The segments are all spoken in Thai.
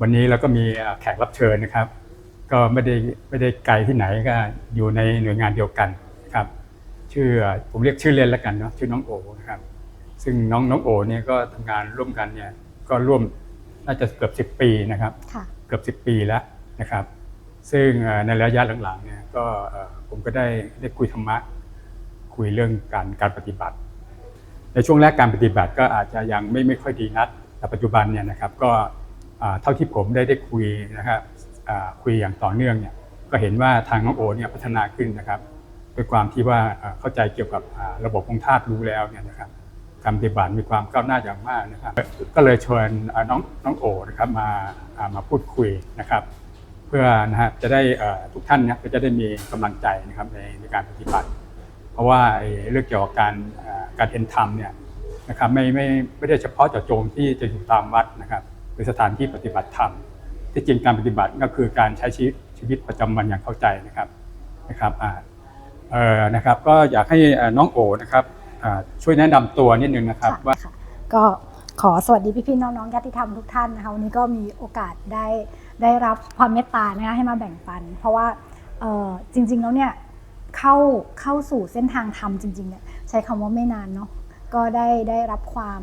วันนี้เราก็มีแขกรับเชิญนะครับ ก็ไม่ได้ไม่ได้ไกลที่ไหนก็อยู่ในหน่วยงานเดียวกันนะครับ ชื่อผมเรียกชื่อเล่นแล้วกันเนาะชื่อน้องโอนะครับ ซึ่งน้องน้องโอเนี่ยก็ทำงานร่วมกันเนี่ยก็ร่วมน่าจะเกือบ 10 ปีนะครับค่ะเกือบ 10 ปีแล้วนะครับ ซึ่งเอ่อในระยะหลังๆเนี่ยก็เอ่อผมก็ได้ได้คุยธรรมะ คุยเรื่องการการปฏิบัติ ในช่วงแรกการปฏิบัติก็อาจจะยังไม่ไม่ค่อยดีนักแต่ปัจจุบันเนี่ยนะครับก็อ่า เท่าที่ผมได้ได้คุยนะครับคุยอย่างต่อเนื่องเนี่ยก็เห็นว่าทางน้องโอเนี่ยพัฒนาขึ้นนะครับด้วยความที่ว่าเข้าใจเกี่ยวกับระบบของธาตุรู้แล้วเนี่ยนะครับการปฏิบัติมีความก้าวหน้าอย่างมากนะครับ ก็เลยชวนน้องน้องโอนะครับมามาพูดคุยนะครับ เพื่อนะฮะจะได้ทุกท่านเนี่ยก็จะได้มีกำลังใจนะครับในในการปฏิบัติ เพราะว่าเรื่องเกี่ยวกับการการเห็นธรรมเนี่ยนะครับไม่ไม่ไม่ได้เฉพาะเจาะจงที่จะอยู่ตามวัดนะครับ รือสถานที่ปฏิบัติธรรมที่จริงการปฏิบัติก็คือการใช้ชีวิตชีวิตประจำวันอย่างเข้าใจนะครับนะครับอ่าเอ่อนะครับก็อยากให้เอ่อน้องโอนะครับอ่าช่วยแนะนำตัวนิดนึงนะครับว่าค่ะก็ขอสวัสดีพี่ๆน้องๆญาติธรรมทุกท่านนะคะวันนี้ก็มีโอกาสได้ได้รับความเมตตานะคะให้มาแบ่งปัน เพราะว่าเอ่อจริงๆแล้วเนี่ยเข้าเข้าสู่เส้นทางธรรมจริงๆเนี่ยใช้คำว่าไม่นานเนาะก็ได้ได้รับความ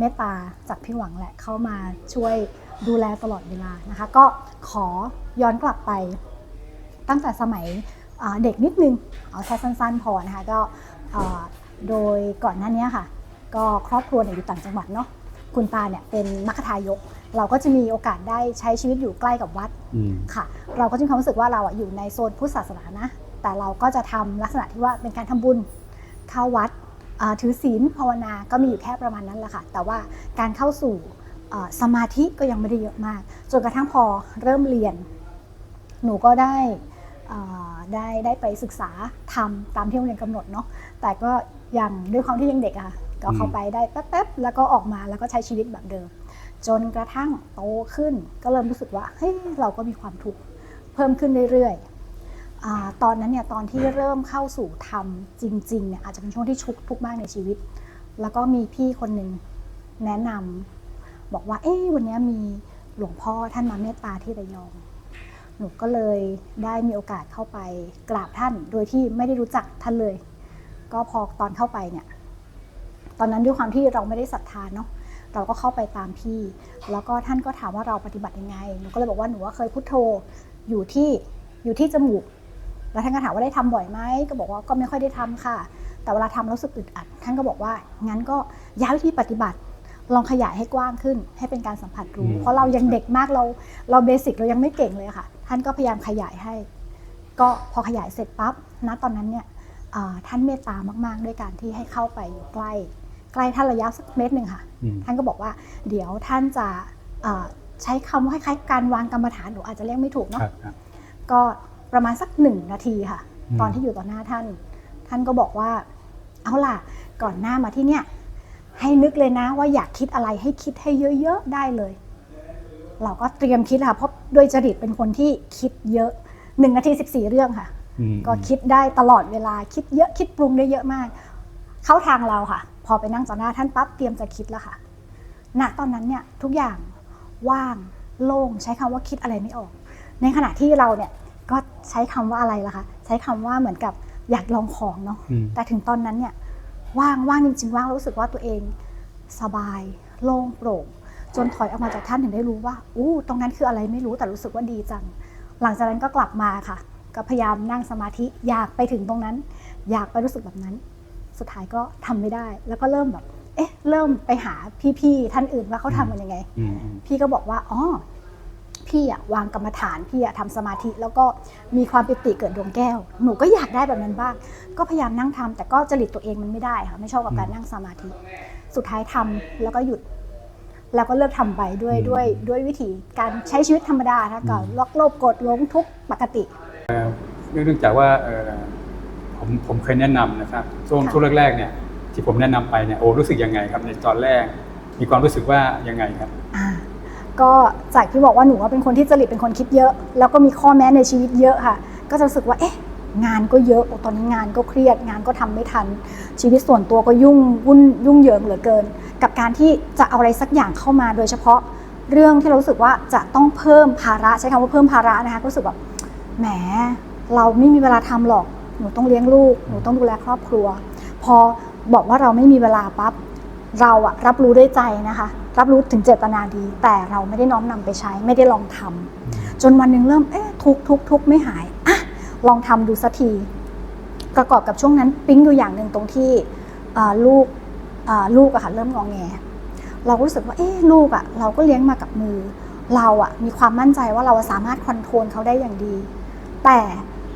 เมตตาจากพี่หวังแหละเข้ามาช่วยดูแลตลอดเวลานะคะ ก็ขอย้อนกลับไปตั้งแต่สมัยอ่าเด็กนิดนึงเอาแค่สั้นๆพอนะคะก็อ่าโดยก่อนหน้านี้ค่ะ ก็ครอบครัวเนี่ยอยู่ต่างจังหวัดเนาะคุณตาเนี่ยเป็นมัคคทายก เราก็จะมีโอกาสได้ใช้ชีวิตอยู่ใกล้กับวัดอืมค่ะ เราก็จะมีความรู้สึกว่าเราอะอยู่ในโซนพุทธศาสนานะ แต่เราก็จะทำลักษณะที่ว่าเป็นการทำบุญเข้าวัดอ่า ถือศีลภาวนาก็มีอยู่แค่ประมาณนั้นแหละค่ะ แต่ว่าการเข้าสู่สมาธิก็ยังไม่ได้เยอะมาก จนกระทั่งพอเริ่มเรียน หนูก็ได้ได้ได้ไปศึกษาทำตามที่โรงเรียนกำหนดเนาะ แต่ก็ยังด้วยความที่ยังเด็กอะค่ะก็เข้าไปได้แป๊บๆ แล้วก็ออกมาแล้วก็ใช้ชีวิตแบบเดิม จนกระทั่งโตขึ้นก็เริ่มรู้สึกว่าเฮ้ยเราก็มีความทุกข์เพิ่มขึ้นเรื่อยๆ ตอนนั้นเนี่ยตอนที่เริ่มเข้าสู่ธรรมจริงๆเนี่ยอาจจะเป็นช่วงที่ชุกทุกข์มากในชีวิต แล้วก็มีพี่คนหนึ่งแนะนำบอกว่าเอ๊ะวันนี้มีหลวงพ่อท่านมาเมตตาที่ระยอง หนูก็เลยได้มีโอกาสเข้าไปกราบท่านโดยที่ไม่ได้รู้จักท่านเลย ก็พอตอนเข้าไปเนี่ยตอนนั้นด้วยความที่เราไม่ได้ศรัทธาเนาะเราก็เข้าไปตามพี่ แล้วก็ท่านก็ถามว่าเราปฏิบัติยังไงหนูก็เลยบอกว่าหนูว่าเคยพุทโธอยู่ที่อยู่ที่จมูก แล้วท่านก็ถามว่าได้ทำบ่อยไหมก็บอกว่าก็ไม่ค่อยได้ทำค่ะ แต่เวลาทำแล้วรู้สึกอึดอัด ท่านก็บอกว่างั้นก็ย้ายวิธีปฏิบัติ ลองขยายให้กว้างขึ้น ให้เป็นการสัมผัสรู้อืมเพราะเรายังเด็กมากเราเราเบสิกเรายังไม่เก่งเลยอะค่ะ ท่านก็พยายามขยายให้ ก็พอขยายเสร็จปั๊บณตอนนั้นเนี่ยอ่าท่านเมตตามาก ๆ ด้วยการที่ให้เข้าไปอยู่ใกล้ ใกล้ท่านระยะสักเมตรหนึ่งค่ะอืมท่านก็บอกว่าเดี๋ยวท่านจะอ่าใช้คำว่าคล้ายๆการวางกรรมฐานหนูอาจจะเรียกไม่ถูกคเนาะรับครับก็ ประมาณสักหนึ่งนาทีค่ะอืมตอนที่อยู่ต่อหน้าท่าน ท่านก็บอกว่า เอาล่ะ ก่อนหน้ามาที่เนี่ย ให้นึกเลยนะว่าอยากคิดอะไรให้คิดให้เยอะๆได้เลย เราก็เตรียมคิดค่ะ เพราะโดยจริตเป็นคนที่คิดเยอะหนึ่งนาทีสิบสี่เรื่องค่ะอืมก็คิดได้ตลอดเวลาคิดเยอะคิดปรุงได้เยอะมาก เข้าทางเราค่ะ พอไปนั่งต่อหน้าท่านปั๊บเตรียมจะคิดแล้วค่ะณตอนนั้นเนี่ยทุกอย่างว่างโล่งใช้คำว่าคิดอะไรไม่ออก ในขณะที่เราเนี่ย ก็ใช้คำว่าอะไรล่ะคะใช้คำว่าเหมือนกับอยากลองของเนาะอืมแต่ถึงตอนนั้นเนี่ยว่างว่างจริงๆว่างแล้วรู้สึกว่าตัวเองสบายโล่งโปร่ง จนถอยออกมาจากท่านถึงได้รู้ว่าอู้ตรงนั้นคืออะไรไม่รู้แต่รู้สึกว่าดีจัง หลังจากนั้นก็กลับมาค่ะ ก็พยายามนั่งสมาธิอยากไปถึงตรงนั้น อยากไปรู้สึกแบบนั้น สุดท้ายก็ทำไม่ได้ แล้วก็เริ่มแบบเอ๊ะเริ่มไปหาพี่ๆท่านอื่นว่าเขาทำกันยังไงอืมอืมพี่ก็บอกว่าอ๋อ พี่อะวางกรรมฐานพี่อะทำสมาธิ แล้วก็มีความปิติเกิดดวงแก้ว หนูก็อยากได้แบบนั้นบ้าง ก็พยายามนั่งทำแต่ก็จริตตัวเองมันไม่ได้ค่ะไม่ชอบกับการนั่งสมาธิ สุดท้ายทำแล้วก็หยุด แล้วก็เลิกทำไปด้วยด้วยด้วยวิธีการใช้ชีวิตธรรมดานะก็ล็อกโลภโกรธหลงทุกข์ปกติเนื่องจากว่าเอ่อผมผมเคยแนะนำนะครับช่วงค่ะช่วงแรกๆเนี่ยที่ผมแนะนำไปเนี่ยโอ้รู้สึกยังไงครับในตอนแรกมีความรู้สึกว่ายังไงครับอ่า ก็จากที่บอกว่าหนูว่าเป็นคนที่จริตเป็นคนคิดเยอะ แล้วก็มีข้อแม้ในชีวิตเยอะค่ะ ก็จะรู้สึกว่าเอ๊ะงานก็เยอะโอ้ตอนนี้งานก็เครียด งานก็ทำไม่ทัน ชีวิตส่วนตัวก็ยุ่งวุ่นยุ่งเหยิงเหลือเกิน กับการที่จะเอาอะไรสักอย่างเข้ามาโดยเฉพาะเรื่องที่เรารู้สึกว่าจะต้องเพิ่มภาระใช้คำว่าเพิ่มภาระนะคะก็รู้สึกแบบแหมเราไม่มีเวลาทำหรอกหนูต้องเลี้ยงลูกหนูต้องดูแลครอบครัว พอบอกว่าเราไม่มีเวลาปั๊บเราอะรับรู้ด้วยใจนะคะ รับรู้ถึงเจตนาดี แต่เราไม่ได้น้อมนำไปใช้ ไม่ได้ลองทำจนวันหนึ่งเริ่มเอ๊ะทุกทุกทุกไม่หายอะลองทำดูสักทีประกอบกับช่วงนั้นปิ๊งอยู่อย่างหนึ่งตรงที่เอ่อลูกเอ่อลูกอะค่ะเริ่มงองแง เราก็รู้สึกว่าเอ๊ะลูกอะเราก็เลี้ยงมากับมือ เราอะมีความมั่นใจว่าเราสามารถคอนโทรลเขาได้อย่างดี แต่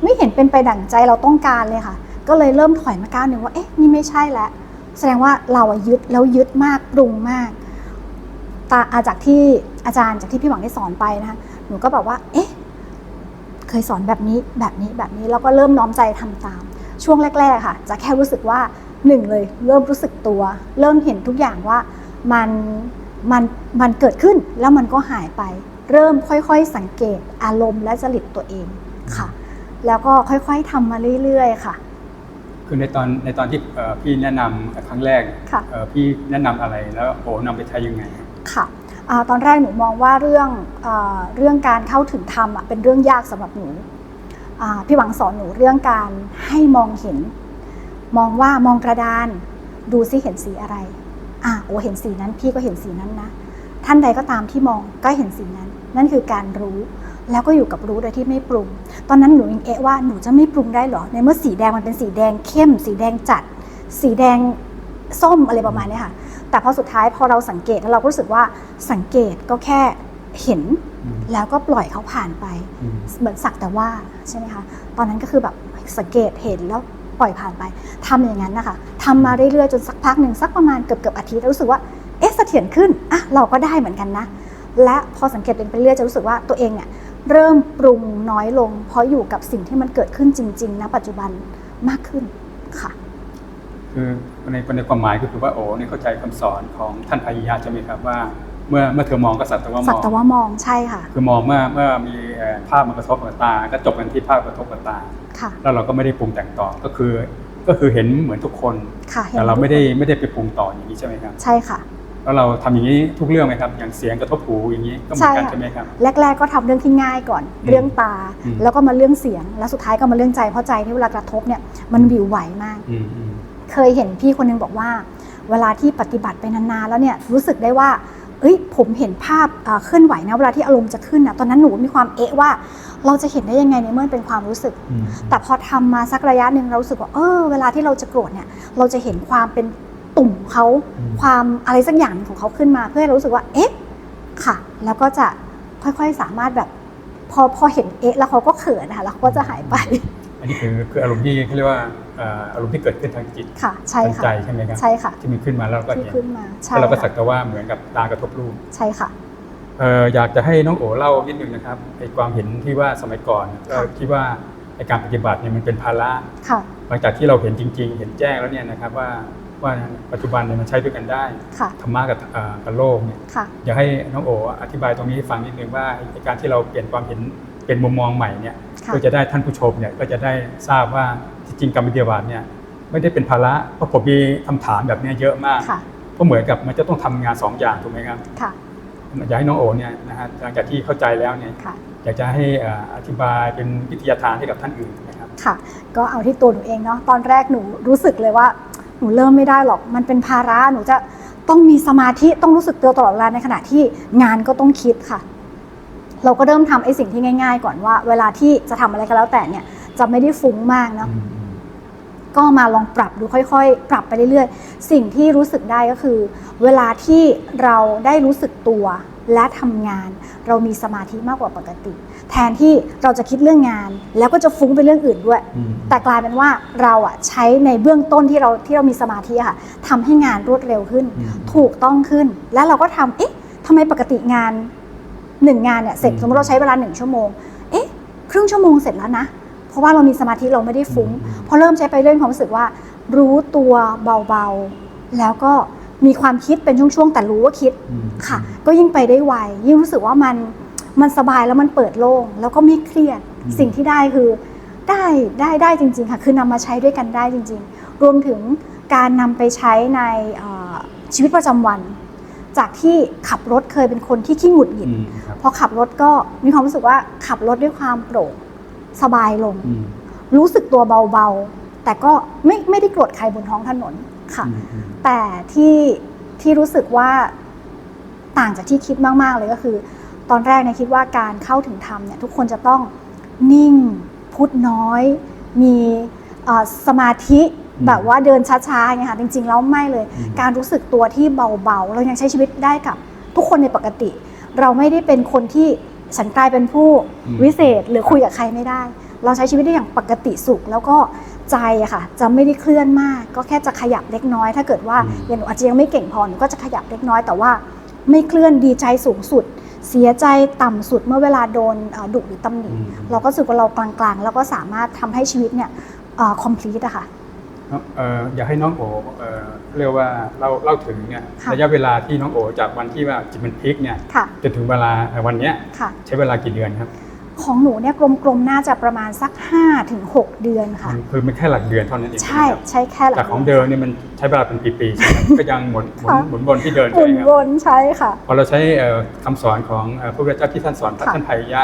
ไม่เห็นเป็นไปดั่งใจเราต้องการเลยค่ะ ก็เลยเริ่มถอยมาก้าวหนึ่งว่าเอ๊ะนี่ไม่ใช่แล้วแสดงว่าเราอะยึดแล้วยึดมากปรุงมาก ตาอาจากที่อาจารย์จากที่พี่หวังได้สอนไปนะคะหนูก็แบบว่า เอ๊ะ เคยสอนแบบนี้แบบนี้แบบนี้แล้วก็เริ่มน้อมใจทำตาม ช่วงแรก ๆ ค่ะ จะแค่รู้สึกว่าหนึ่งเลย เริ่มรู้สึกตัว เริ่มเห็นทุกอย่างว่ามันมันมันเกิดขึ้นแล้วมันก็หายไป เริ่มค่อยๆ สังเกตอารมณ์และจริตตัวเองค่ะ แล้วก็ค่อยๆทำมาเรื่อยๆ ค่ะ คือในตอนในตอนที่เอ่อพี่แนะนำครั้งแรกค่ะเอ่อพี่แนะนำอะไรแล้วโอ้นำไปใช้ยังไง ค่ะอตอนแรกหนูมองว่าเรื่องอเรื่องการเข้าถึงธรรมอะเป็นเรื่องยากสำหรับหนูพี่หวังสอนหนูเรื่องการให้มองเห็น มองว่ามองกระดาน ดูซิเห็นสีอะไรอ่าโอเห็นสีนั้นพี่ก็เห็นสีนั้นนะ ท่านใดก็ตามที่มองก็เห็นสีนั้น นั่นคือการรู้แล้วก็อยู่กับรู้โดยที่ไม่ปรุง ตอนนั้นหนูยังเอะว่าหนูจะไม่ปรุงได้เหรอ ในเมื่อสีแดงมันเป็นสีแดงเข้ม สีแดงจัด สีแดงส้มอะไรประมาณนี้ค่ะ แต่พอสุดท้ายพอเราสังเกตแล้วเราก็รู้สึกว่าสังเกตก็แค่เห็นอืมแล้วก็ปล่อยเขาผ่านไปอืมเหมือนสักแต่ว่าใช่ไหมคะตอนนั้นก็คือแบบสังเกตเห็นแล้วปล่อยผ่านไปทำอย่างนั้นนะคะทำมาเรื่อยๆจนสักพักหนึ่งสักประมาณเกือบเกือบๆอาทิตย์แล้วรู้สึกว่าเอ๊ะเสถียรขึ้นอะเราก็ได้เหมือนกันนะ และพอสังเกตเป็นไปเรื่อยจะรู้สึกว่าตัวเองเนี่ยเริ่มปรุงน้อยลง เพราะอยู่กับสิ่งที่มันเกิดขึ้นจริง ๆ ณ ปัจจุบันมากขึ้นค่ะ คือในในความหมายก็คือว่าโอ้เนี่ยเข้าใจคำสอนของท่านพายะใช่ไหมครับว่า เมื่อเมื่อเธอมองก็สักแต่ว่ามสักองแต่ว่ามองใช่ค่ะ คือมองเมื่อเมื่อมีเอ่อภาพมันกระทบกับตา ก็จบกันที่ภาพกระทบกับตาค่ะแล้วเราก็ไม่ได้ปรุงแต่งต่อก็คือ ก็คือเห็นเหมือนทุกคนค่ะห็นแต่เราไม่ได้ทุกคนไม่ได้ไปปรุงต่ออย่างนี้ใช่ไหมครับใช่ค่ะแล้วเราทำอย่างนี้ทุกเรื่องไหมครับ อย่างเสียงกระทบหูอย่างนี้ก็เหมือนกันใช่ค่ะใช่ไหมครับ แรก ๆ ก็ทำเรื่องที่ง่ายก่อนอืมเรื่องตาอืมแล้วก็มาเรื่องเสียง แล้วสุดท้ายก็มาเรื่องใจ เพราะใจที่เวลากระทบเนี่ยมันวิวไหวมากอืมอืม เคยเห็นพี่คนนึงบอกว่า เวลาที่ปฏิบัติไปนานๆแล้วเนี่ยรู้สึกได้ว่าเอ้ยผมเห็นภาพเอ่อเคลื่อนไหวนะเวลาที่อารมณ์จะขึ้นนะตอนนั้นหนูมีความเอะว่า เราจะเห็นได้ยังไงในเมื่อมันเป็นความรู้สึกอืมแต่พอทำมาสักระยะหนึ่งเรารู้สึกว่าเออเวลาที่เราจะโกรธเนี่ยเราจะเห็นความเป็นตุ่มเขาอืมความอะไรสักอย่างหนึ่งของเขาขึ้นมา เพื่อให้เรารู้สึกว่าเอ๊ะค่ะ แล้วก็จะค่อยๆสามารถแบบพอพอเห็นเอ๊ะแล้วเขาก็เขินนะคะแล้วเขาก็จะหายไปอั นนี้คือคืออารมณ์ที่เขาเรียกว่าเอ่ออารมณ์ที่เกิดขึ้นทางจิตค่ะใช่ทางค่ะใจใช่ไหมครับใช่ค่ะที่มันขึ้นมาแล้วเราก็ที่เห็นขึ้นมาใช่แล้วเราก็สักค่ะแต่ว่าเหมือนกับตากระทบรูปใช่ค่ะเอ่ออยากจะให้น้องโอเล่านิดนึงนะครับไอ้ความเห็นที่ว่าสมัยก่อนก็ค่ะคิดว่าไอ้การปฏิบัติเนี่ยมันเป็นภาระค่ะหลังจากที่เราเห็นจริง ๆ เห็นแจ้งแล้วเนี่ยนะครับว่าว่าปัจจุบันเนี่ยมันใช้ด้วยกันได้ค่ะธรรมะกับเอ่อกับโลกเนี่ยค่ะอยากให้น้องโออธิบายตรงนี้ให้ฟังนิดนึงว่าไอ้การที่เราเปลี่ยนความเห็น เป็นมุมมองใหม่เนี่ยค่ะก็จะได้ท่านผู้ชมเนี่ยก็จะได้ทราบว่าจริงๆการปฏิบัติเนี่ยไม่ได้เป็นภาระเพราะผมมีคำถามแบบเนี้ยเยอะมากค่ะก็เหมือนกับมันจะต้องทำงานสองอย่างถูกไหมครับค่ะอยากให้น้องโอเนี่ยนะฮะหลังจากที่เข้าใจแล้วเนี่ยค่ะอยากจะให้เอ่ออธิบายเป็นวิทยาทานให้กับท่านอื่นนะครับค่ะ ก็เอาที่ตัวหนูเองเนาะตอนแรกหนูรู้สึกเลยว่าหนูเริ่มไม่ได้หรอกมันเป็นภาระหนูจะต้องมีสมาธิต้องรู้สึกตัวตลอดเวลาในขณะที่งานก็ต้องคิดค่ะ เราก็เริ่มทำไอ้สิ่งที่ง่าย ๆ ก่อนว่า เวลาที่จะทำอะไรก็แล้วแต่เนี่ยจะไม่ได้ฟุ้งมากเนาะก็มาลองปรับดูค่อยๆ ปรับไปเรื่อยๆ สิ่งที่รู้สึกได้ก็คือ เวลาที่เราได้รู้สึกตัวและทำงาน เรามีสมาธิมากกว่าปกติ แทนที่เราจะคิดเรื่องงาน แล้วก็จะฟุ้งไปเรื่องอื่นด้วยอืมแต่กลายเป็นว่าเราอะใช้ในเบื้องต้นที่เราที่เรามีสมาธิอะค่ะทำให้งานรวดเร็วขึ้นอืมถูกต้องขึ้น แล้วเราก็ทำเอ๊ะทำไมปกติงาน หนึ่งงานเนี่ยเสร็จอืมสมมติเราใช้เวลาหนึ่งชั่วโมง เอ๊ะ ครึ่งชั่วโมงเสร็จแล้วนะ เพราะว่าเรามีสมาธิเราไม่ได้ฟุ้งอืมพอเริ่มใช้ไปเรื่อยๆความรู้สึกว่า รู้ตัวเบาๆ แล้วก็มีความคิดเป็นช่วงๆ แต่รู้ว่าคิดอืมค่ะ ก็ยิ่งไปได้ไว ยิ่งรู้สึกว่ามันมันสบายแล้วมันเปิดโล่งแล้วก็ไม่เครียดอืมสิ่งที่ได้คือได้ได้ได้จริง ๆ ค่ะ คือนำมาใช้ด้วยกันได้จริง ๆ รวมถึงการนำไปใช้ในเอ่อชีวิตประจำวัน จากที่ขับรถเคยเป็นคนที่ขี้หงุดหงิดอืมครับพอขับรถก็มีความรู้สึกว่าขับรถด้วยความโปร่งสบายลงอืมรู้สึกตัวเบาๆ แต่ก็ไม่ไม่ได้โกรธใครบนท้องถนนค่ะอืมอืมแต่ที่ที่รู้สึกว่าต่างจากที่คิดมากๆเลยก็คือ ตอนแรกเนี่ยคิดว่าการเข้าถึงธรรมเนี่ยทุกคนจะต้องนิ่งพูดน้อย มีเอ่อสมาธิ แบบว่าเดินช้าๆไงค่ะจริงๆแล้วไม่เลย การรู้สึกตัวที่เบาๆ เรายังใช้ชีวิตได้กับทุกคนในปกติ เราไม่ได้เป็นคนที่ฉันกลายเป็นผู้อืมวิเศษหรือคุยกับใครไม่ได้ เราใช้ชีวิตได้อย่างปกติสุข แล้วก็ใจอะค่ะจะไม่ได้เคลื่อนมาก ก็แค่จะขยับเล็กน้อย ถ้าเกิดว่าอืมอย่างหนูอาจจะยังไม่เก่งพอหนูก็จะขยับเล็กน้อยแต่ว่าไม่เคลื่อนดีใจสูงสุด เสียใจต่ำสุดเมื่อเวลาโดนเอ่อดุหรือตำหนิอืมเราก็รู้สึกว่าเรากลางๆ แล้วก็สามารถทำให้ชีวิตเนี่ยคอมพลีทอะค่ะ เอ่ออยากให้น้องโอเอ่อเรียกว่าเราเล่าถึงเนี่ยค่ะระยะเวลาที่น้องโอจากวันที่ว่าจิตมันพลิกเนี่ยค่ะ จนถึงเวลาเอ่อวันเนี้ยค่ะ ใช้เวลากี่เดือนครับของหนูเนี่ยกลมๆน่าจะประมาณสัก5ถึง6เดือนค่ะ มันคือมันแค่หลักเดือนเท่านั้นเองใช่ไหมครับใช่แค่หลัจากของเดิมเนี่ยมันใช้เวลาเป็นปีๆใช่ไหมก็ยังหมุนหมุนค่ะหมุนวนที่เดินหใช่มุนไหมควรับนใช่ค่ะ พอเราใช้เอ่อคำสอนของเอ่อพระพุทธเจ้าที่ท่านสอนพระค่ะท่านไพยะค่ะ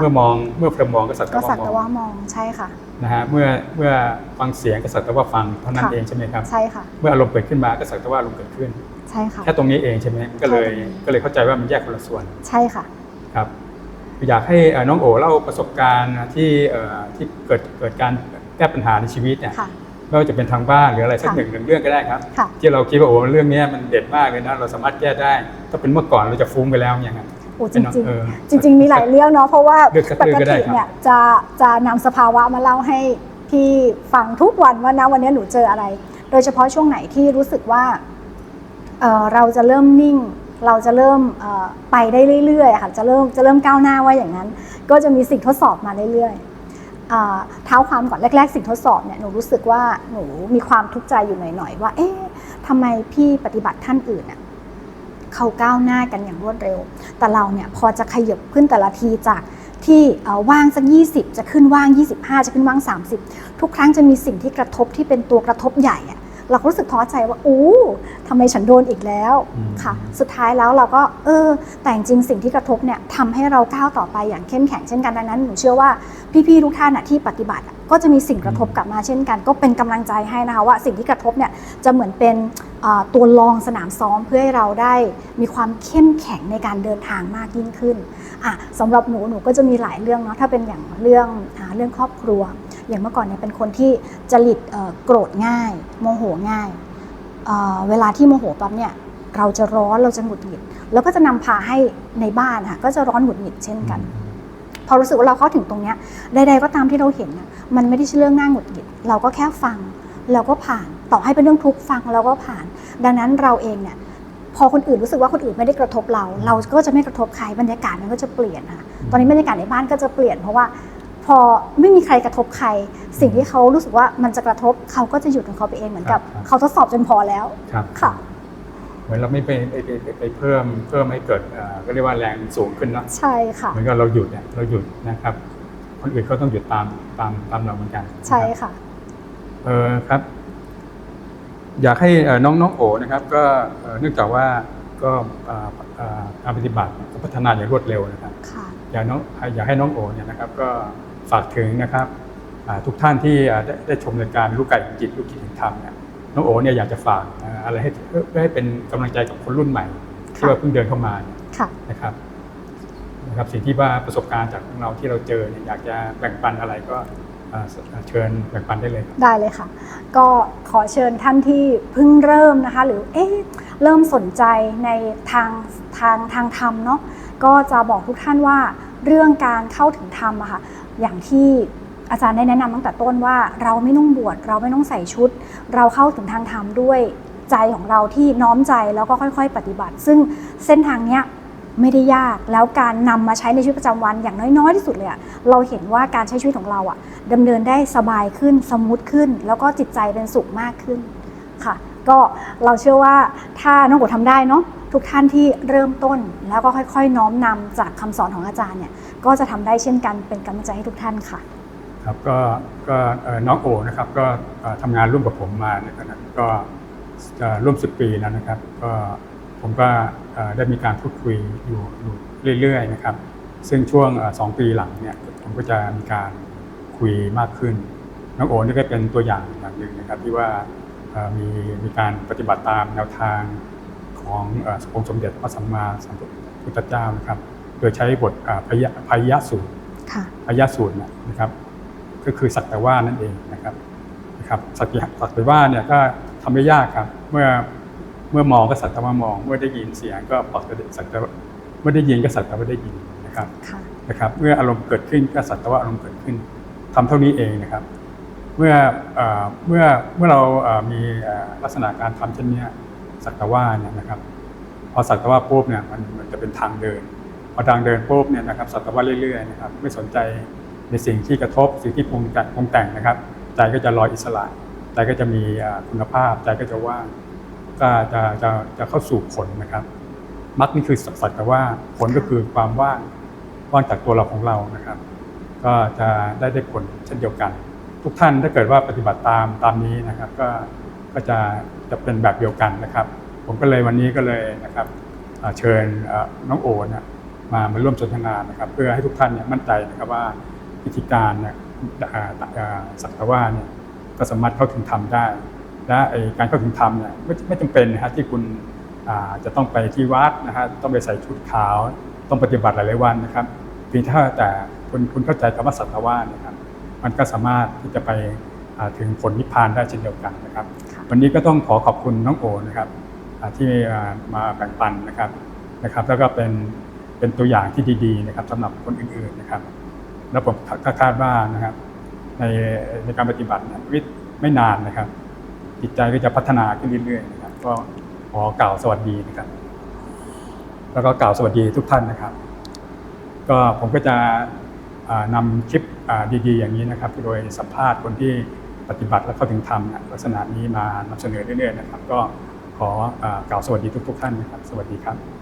เมื่อมองเมื่อเพลมองก็สักก็แต่สักว่าแต่มอว่างมองใช่ค่ะนะฮะเมื่อเมื่อฟังเสียงก็สักแต่ว่าฟังเท่านั้นค่ะเองใช่ไหมครับใช่ค่ะเมื่ออารมณ์เกิดขึ้นมาก็สักแต่ว่าอารมณ์เกิดขึ้นใช่ค่ะแค่ตรงนี้เองใช่ไหมก็เลยใช่ตรงนี้ก็เลยเข้าใจว่ามันแยกคนละส่วนใช่ค่ะครับอยากให้เอ่อน้องโอเล่าประสบการณ์ที่เอ่อที่เกิดเกิดการแก้ปัญหาในชีวิตเนี่ยค่ะไม่ว่าจะเป็นทางบ้านหรืออะไรสักค่ะหนึ่งหนึ่งเรื่องก็ได้ครับค่ะที่เราคิดว่าโอ้เรื่องเนี้ยมันเด็ดมากเลยนะเราสามารถแก้ได้ ถ้าเป็นเมื่อก่อนเราจะฟุ้งไปแล้วเนี่ยครับ โอ้จริงเออๆจริง ๆ มีหลายเรื่องเนาะเพราะว่าเลือกสักปเรื่กองก็ได้ติครับเนี่ยจะจะนำสภาวะมาเล่าให้พี่ฟังทุกวันว่านะวันนี้หนูเจออะไร โดยเฉพาะช่วงไหนที่รู้สึกว่าเอ่อเราจะเริ่มนิ่ง เราจะเริ่มเอ่อไปได้เรื่อยๆอะค่ะจะเริ่มจะเริ่มก้าวหน้าว่าอย่างนั้น ก็จะมีสิ่งทดสอบมาเรื่อยๆอ่าเท้าความก่อนแรก ๆ สิ่งทดสอบเนี่ยหนูรู้สึกว่าหนูมีความทุกข์ใจอยู่หน่อยๆว่า เอ๊ะทำไมพี่ปฏิบัติท่านอื่นอะ เขาก้าวหน้ากันอย่างรวดเร็ว แต่เราเนี่ยพอจะขยับขึ้นแต่ละทีจากที่เอ่อว่างสัก 20 จะขึ้นว่าง 25 จะขึ้นว่าง 30 ทุกครั้งจะมีสิ่งที่กระทบที่เป็นตัวกระทบใหญ่อะเราก็รู้สึกท้อใจว่าอู้ทำไมฉันโดนอีกแล้วอืมค่ะ สุดท้ายแล้วเราก็เออ แต่จริงๆสิ่งที่กระทบเนี่ยทำให้เราก้าวต่อไปอย่างเข้มแข็งเช่นกันดังนั้นหนูเชื่อว่าพี่ๆทุกท่านอะที่ปฏิบัติอะ ก็จะมีสิ่งกระทบกลับมาเช่นกัน ก็เป็นกำลังใจให้นะคะว่าสิ่งที่กระทบเนี่ยจะเหมือนเป็นตัวรองสนามซ้อมเพื่อให้เราได้มีความเข้มแข็งในการเดินทางมากยิ่งขึ้นอะสำหรับหนูหนูก็จะมีหลายเรื่องเนาะถ้าเป็นอย่างเรื่องอเรื่องครอบครัว อย่างเมื่อก่อนเนี่ยเป็นคนที่จริตโกรธง่าย โมโหง่ายเเวลาที่โมโหปั๊บเนี่ยเราจะร้อนเราจะหงุดหงิด แล้วก็จะนำพาให้ในบ้านค่ะก็จะร้อนหงุดหงิดเช่นกัน พอรู้สึกว่าเราเข้าถึงตรงเนี้ยใดๆก็ตามที่เราเห็นน่ะมันไม่ได้ใช่เรื่องน่าหงุดหงิดเราก็แค่ฟังเราก็ผ่านต่อให้เป็นเรื่องทุกข์ฟังเราก็ผ่าน ดังนั้นเราเองเนี่ยพอคนอื่นรู้สึกว่าคนอื่นไม่ได้กระทบเรา เราก็จะไม่กระทบใครบรรยากาศมันก็จะเปลี่ยนค่ะตอนนี้บรรยากาศในบ้านก็จะเปลี่ยน เพราะว่าพอไม่มีใครกระทบใคร สิ่งที่เขารู้สึกว่ามันจะกระทบเขาก็จะหยุดของเขาไปเองเหมือนกับครับเขาทดสอบจนพอแล้วครับค่ะ เหมือนเราไม่ไปไปไปไปไปเพิ่มเพิ่มให้เกิดเอ่อก็เรียกว่าแรงสูงขึ้นเนาะใช่ค่ะเหมือนกับเราหยุดเนี่ยเราหยุดนะครับ คนอื่นเขาต้องหยุดตามตามตามเราเหมือนกันใช่นะครับค่ะเออครับ อยากให้เอ่อน้องน้องโอนะครับ ก็เอ่อเนื่องจากว่าก็เอ่อเอ่อการปฏิบัติก็พัฒนาอย่างรวดเร็วนะครับค่ะอยากน้องอยากให้น้องโอเนี่ยนะครับ ก็ฝากถึงนะครับอ่าทุกท่านที่อ่าได้ได้ชมรายการลูกไก่จิตลูกจิตแห่งธรรมเนี่ย น้องโอเนี่ยอยากจะฝากอ่าอะไรให้เพื่อเพื่อให้เป็นกำลังใจกับคนรุ่นใหม่ที่ว่าเพิ่งเดินเข้ามาเนี่ยค่ะนะครับนะครับสิ่งที่ว่าประสบการณ์จากของเราที่เราเจอเนี่ยอยากจะแบ่งปันอะไรก็อ่าเชิญแบ่งปันได้เลยครับได้เลยค่ะ ก็ขอเชิญท่านที่เพิ่งเริ่มนะคะ หรือเอ๊ะเริ่มสนใจในทางทางทางธรรมเนาะก็จะบอกทุกท่านว่าเรื่องการเข้าถึงธรรมอะค่ะอย่างที่ อาจารย์ได้แนะนำตั้งแต่ต้นว่าเราไม่ต้องบวชเราไม่ต้องใส่ชุด เราเข้าถึงทางธรรมด้วยใจของเราที่น้อมใจแล้วก็ค่อยๆ ปฏิบัติ ซึ่งเส้นทางเนี้ยไม่ได้ยากแล้วการนำมาใช้ในชีวิตประจำวันอย่างน้อยๆที่สุดเลยเราเห็นว่าการใช้ชีวิตของเราอะดำเนินได้สบายขึ้นสมูทขึ้น แล้วก็จิตใจเป็นสุขมากขึ้นค่ะ ก็เราเชื่อว่าถ้าน้องโกทำได้เนาะทุกท่านที่เริ่มต้นแล้วก็ค่อยๆ น้อมนำจากคำสอนของอาจารย์เนี่ยก็จะทำได้เช่นกันเป็นกำลังใจให้ทุกท่านค่ะ ครับก็ก็เอ่อน้องโอนะครับก็เอ่อทำงานร่วมกับผมมาเนี่ยนะก็จะร่วม 10 ปีแล้วนะครับ ก็ผมก็เอ่อได้มีการพูดคุยอยู่อยู่เรื่อยๆนะครับ ซึ่งช่วงเอ่อสองปีหลังเนี่ยผมก็จะมีการคุยมากขึ้น น้องโอนี่ก็เป็นตัวอย่างอย่างหนึ่งนะครับที่ว่าเอ่อมีมีการปฏิบัติตามแนวทางของเอ่อองค์สมเด็จพระสัมมาสัมพุทธเจ้านะครับ โดยใช้บทอ่าพยะพยสูตรค่ะพยสูตรเนี่ยนะครับ ก็คือสักแต่ว่านั่นเองนะครับนะครับสักสักแต่ว่าเนี่ยก็ทำได้ยากครับ เมื่อเมื่อมองก็สักแต่ว่ามอง เมื่อได้ยินเสียงก็ปอกสักแต่ว่าเมื่อได้ยินก็สักแต่ว่าได้ยินนะครับค่ะนะครับเมื่ออารมณ์เกิดขึ้นก็สักแต่ว่าอารมณ์เกิดขึ้นทำเท่านี้เองนะครับ เมื่อเอ่อเมื่อเมื่อเราเอ่อมีเอ่อลักษณะการทำเช่นเนี้ยสักแต่ว่าเนี่ยนะครับพอสักแต่ว่าปุ๊บเนี่ยมันมันจะเป็นทางเดินพอทางเดินปุ๊บเนี่ยนะครับสักแต่ว่าเรื่อยๆนะครับไม่สนใจ ในสิ่งที่กระทบสิ่งที่ปรุงแต่งปรุงแต่งนะครับใจก็จะลอยอิสระใจก็จะมีคุณภาพใจก็จะว่างก็จะจะจะเข้าสู่ผลนะครับมรรคนี่คือสักแต่ว่าผลก็คือความว่างว่างจากตัวเราของเรานะครับ ก็จะได้ได้ผลเช่นเดียวกัน ทุกท่านถ้าเกิดว่าปฏิบัติตามตามนี้นะครับ ก็ก็จะจะเป็นแบบเดียวกันนะครับ ผมก็เลยวันนี้ก็เลยนะครับเชิญน้องโอนะมามาร่วมสนทนานะครับ เพื่อให้ทุกท่านเนี่ยมั่นใจนะครับว่า วิธีการเนี่ยอ่าอ่าสักแต่ว่าเนี่ยก็สามารถเข้าถึงธรรมได้ และไอ้การเข้าถึงธรรมเนี่ยไม่ไม่จำเป็นนะฮะที่คุณอ่าจะต้องไปที่วัดนะฮะต้องไปใส่ชุดขาว ต้องปฏิบัติหลายๆวันนะครับเพียงถ้าแต่คุณคุณเข้าใจคำว่าสัตวานะครับ มันก็สามารถที่จะไปอ่าถึงผลนิพพานได้เช่นเดียวกันนะครับค่ะวันนี้ก็ต้องขอขอบคุณน้องโอนะครับอ่าที่อ่ามาแบ่งปันนะครับนะครับ แล้วก็เป็นเป็นตัวอย่างที่ดีๆนะครับสำหรับคนอื่นๆนะครับ แล้วผมก็คาดว่านะครับ ในในการปฏิบัติเนี่ยไม่ไม่นานนะครับ จิตใจก็จะพัฒนาขึ้นเรื่อยๆนะครับ ก็ขอกล่าวสวัสดีนะครับ แล้วก็กล่าวสวัสดีทุกท่านนะครับ ก็ผมก็จะอ่านำคลิปดีๆ อย่างนี้นะครับ โดยสัมภาษณ์คนที่ปฏิบัติและเข้าถึงธรรมเนี่ยลักษณะนี้มานำเสนอเรื่อยๆนะครับ ก็ขอกล่าวสวัสดีทุกๆท่านนะครับ สวัสดีครับ